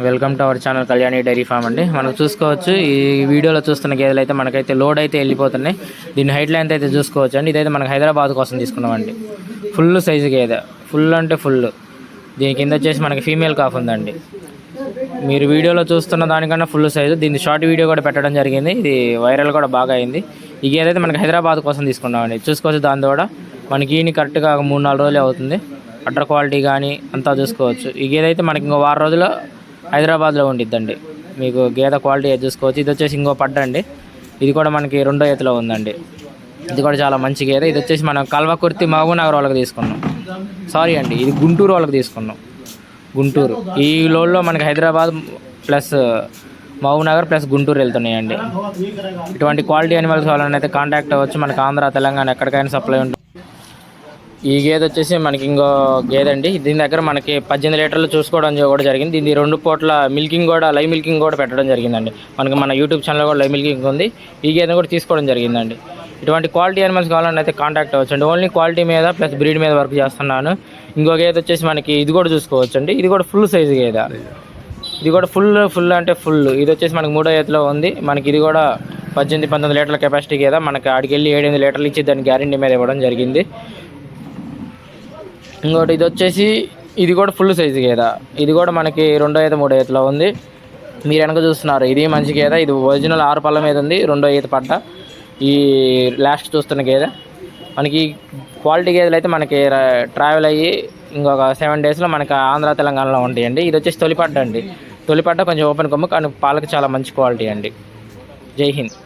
Welcome to our channel Kalyani dairy farm అండి. మనం చూసుకోవచ్చు ఈ వీడియోలో చూస్తున్న గేదెలు అయితే మనకైతే లోడ్ అయితే వెళ్ళిపోతున్నాయి. దీని హైట్ లెంత్ అయితే చూసుకోవచ్చు అండి. ఇదైతే మనకి హైదరాబాద్ కోసం తీసుకున్నామండి. ఫుల్ సైజు గేదె. ఫుల్ అంటే ఫుల్. దీని కింద వచ్చేసి మనకి ఫీమేల్ కాఫ్ ఉందండి. మీరు వీడియోలో చూస్తున్న దానికన్నా ఫుల్ సైజు. దీని షార్ట్ వీడియో కూడా పెట్టడం జరిగింది. ఇది వైరల్ కూడా బాగా అయింది. ఈ గేదె అయితే మనకి హైదరాబాద్ కోసం తీసుకున్నామండి. చూసుకోవచ్చు దాని కూడా మనకి ఈయన కరెక్ట్గా మూడు నాలుగు రోజులే అవుతుంది. అటర్ క్వాలిటీ కానీ అంతా చూసుకోవచ్చు. ఈ గేదె అయితే మనకి ఇంకో వారం రోజుల్లో హైదరాబాద్లో ఉండిద్దండి. మీకు గేదె క్వాలిటీ చూసుకోవచ్చు. ఇది వచ్చేసి ఇంకో పడ్డ అండి. ఇది కూడా మనకి రెండో ఎత్తులో ఉందండి. ఇది కూడా చాలా మంచి గేదె. ఇది వచ్చేసి మనం కల్వకుర్తి మహబూనగర్ వాళ్ళకి తీసుకున్నాం. సారీ అండి ఇది గుంటూరు వాళ్ళకి తీసుకున్నాం. గుంటూరు. ఈ లోడ్లో మనకి హైదరాబాద్ ప్లస్ మహబూబ్నగర్ ప్లస్ గుంటూరు వెళ్తున్నాయండి. ఇటువంటి క్వాలిటీ అనిమల్స్ కావాలని అయితే కాంటాక్ట్ అవ్వచ్చు. మనకి ఆంధ్ర తెలంగాణ ఎక్కడికైనా సప్లై ఉంటుంది ఈ గేదె వచ్చేసి మనకి ఇంకో గేదె అండి. దీని దగ్గర మనకి పద్దెనిమిది లీటర్లు చూసుకోవడం కూడా జరిగింది. దీని రెండు పూట్ల మిల్కింగ్ కూడా లైవ్ మిల్కింగ్ కూడా పెట్టడం జరిగిందండి. మనకి మన యూట్యూబ్ ఛానల్ కూడా లైవ్ మిల్కింగ్ ఉంది. ఈ గేదెని కూడా తీసుకోవడం జరిగిందండి. ఇటువంటి క్వాలిటీ అనిమల్స్ కావాలని అయితే కాంటాక్ట్ అవ్వచ్చండి. ఓన్లీ క్వాలిటీ మీద ప్లస్ బ్రీడ్ మీద వర్క్ చేస్తున్నాను. ఇంకో గేదె వచ్చేసి మనకి ఇది కూడా చూసుకోవచ్చండి. ఇది కూడా ఫుల్ సైజు గేదె. ఇది కూడా ఫుల్ ఫుల్ అంటే ఫుల్. ఇది వచ్చేసి మనకి మూడో ఏతిలో ఉంది. మనకి ఇది కూడా పద్దెనిమిది పంతొమ్మిది లీటర్ల కెపాసిటీ కదా మనకి ఆడికి వెళ్ళి ఏడెనిమిది లీటర్లు ఇచ్చి దాని గ్యారంటీ మీద ఇవ్వడం జరిగింది. ఇంకోటి ఇది వచ్చేసి ఇది కూడా ఫుల్ సైజు గేద. ఇది కూడా మనకి రెండో ఈత మూడో ఈతలో ఉంది. మీరు వెనక చూస్తున్నారు ఇది మంచి గేద. ఇది ఒరిజినల్ ఆరు పళ్ళ మీద ఉంది రెండో ఈత పడ్డ. ఈ లాస్ట్ చూస్తున్న గేద. మనకి క్వాలిటీ గేదెలు అయితే మనకి ట్రావెల్ అయ్యి ఇంకొక సెవెన్ డేస్లో మనకి ఆంధ్ర తెలంగాణలో ఉంటాయండి. ఇది వచ్చేసి తొలిపడ్డ అండి. తొలిపడ్డ కొంచెం ఓపెన్ కొమ్ము కానీ పాలకు చాలా మంచి క్వాలిటీ అండి. జై హింద్.